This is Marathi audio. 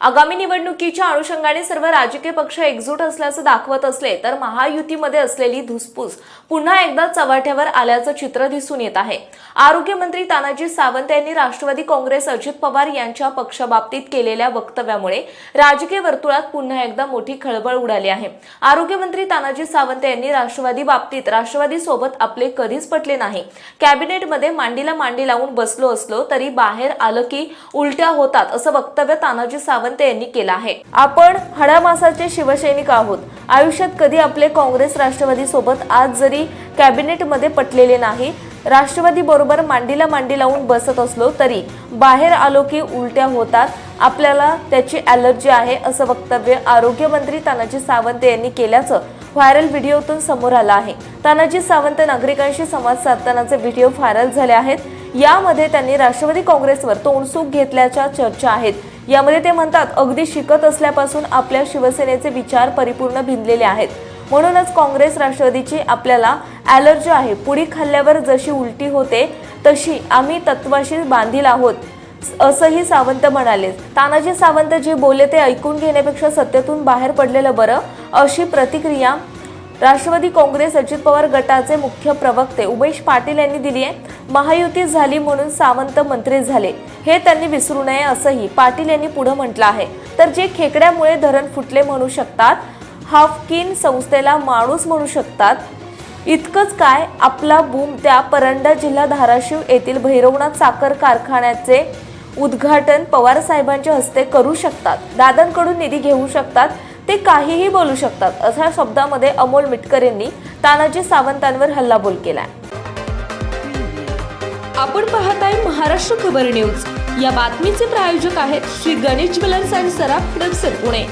आगामी निवडणुकीच्या अनुषंगाने सर्व राजकीय पक्ष एकजूट असल्याचं दाखवत असले तर महायुतीमध्ये असलेली धुसफूस पुन्हा एकदा चव्हाट्यावर आल्याचं चित्र दिसून येत आहे. आरोग्यमंत्री तानाजी सावंत यांनी राष्ट्रवादी काँग्रेस अजित पवार यांच्या पक्षाबाबतीत केलेल्या वक्तव्यामुळे राजकीय वर्तुळात पुन्हा एकदा मोठी खळबळ उडाली आहे. आरोग्यमंत्री तानाजी सावंत यांनी राष्ट्रवादी बाबतीत राष्ट्रवादी सोबत आपले कधीच पटले नाही. कॅबिनेटमध्ये मांडीला मांडी लावून बसलो असलो तरी बाहेर आलं की उलट्या होतात असं वक्तव्य तानाजी सावंत सावंत यांनी केला आहे. आपण हाडामासाचे शिवसैनिक आहोत. आयुष्यात कधी आपले काँग्रेस राष्ट्रवादी सोबत आज जरी कॅबिनेटमध्ये पटलेले नाही राष्ट्रवादी बरोबर मांडीला मांडी लावून बसत असलो तरी बाहेर आलो की उलट्या होतात. आपल्याला त्याची अलर्जी आहे असं वक्तव्य आरोग्यमंत्री तानाजी सावंत यांनी केल्याचं व्हायरल व्हिडिओतून समोर आलं आहे. तानाजी सावंत नागरिकांशी संवाद साधतानाचे व्हिडिओ व्हायरल झाले आहेत. यामध्ये त्यांनी राष्ट्रवादी काँग्रेसवर तोंडसूक घेतल्याच्या चर्चा आहेत. यामध्ये ते म्हणतात अगदी शिकत असल्यापासून आपल्या शिवसेनेचे विचार परिपूर्ण भिनलेले आहेत. म्हणूनच काँग्रेस राष्ट्रवादीची आपल्याला ॲलर्जी आहे. पुडी खाल्ल्यावर जशी उलटी होते तशी आम्ही तत्वाशी बांधील आहोत असंही सावंत म्हणाले. तानाजी सावंत जे बोलले ते ऐकून घेण्यापेक्षा सत्तेतून बाहेर पडलेलं बरं अशी प्रतिक्रिया राष्ट्रवादी काँग्रेस अजित पवार गटाचे मुख्य प्रवक्ते उमेश पाटील यांनी दिली आहे. महायुती झाली म्हणून सावंत मंत्री झाले. हे त्यांनी विसरू नये असंही पाटील यांनी पुढे म्हटलं आहे. तर जे खेकड्यामुळे धरण फुटले म्हणू शकतात हाफकिन संस्थेला माणूस म्हणू शकतात. इतकंच काय आपला बूम त्या परंडा जिल्हा धाराशिव येथील भैरवनाथ साखर कारखान्याचे उद्घाटन पवार साहेबांच्या हस्ते करू शकतात. दादांकडून निधी घेऊ शकतात. ते काहीही बोलू शकतात अशा शब्दामध्ये अमोल मिटकर यांनी तानाजी सावंतांवर हल्लाबोल केलाय. आपण पाहताय महाराष्ट्र खबर न्यूज. या बातमीचे प्रायोजक आहेत श्री गणेश ज्वेलर्स अँड सराफ हडपसर पुणे.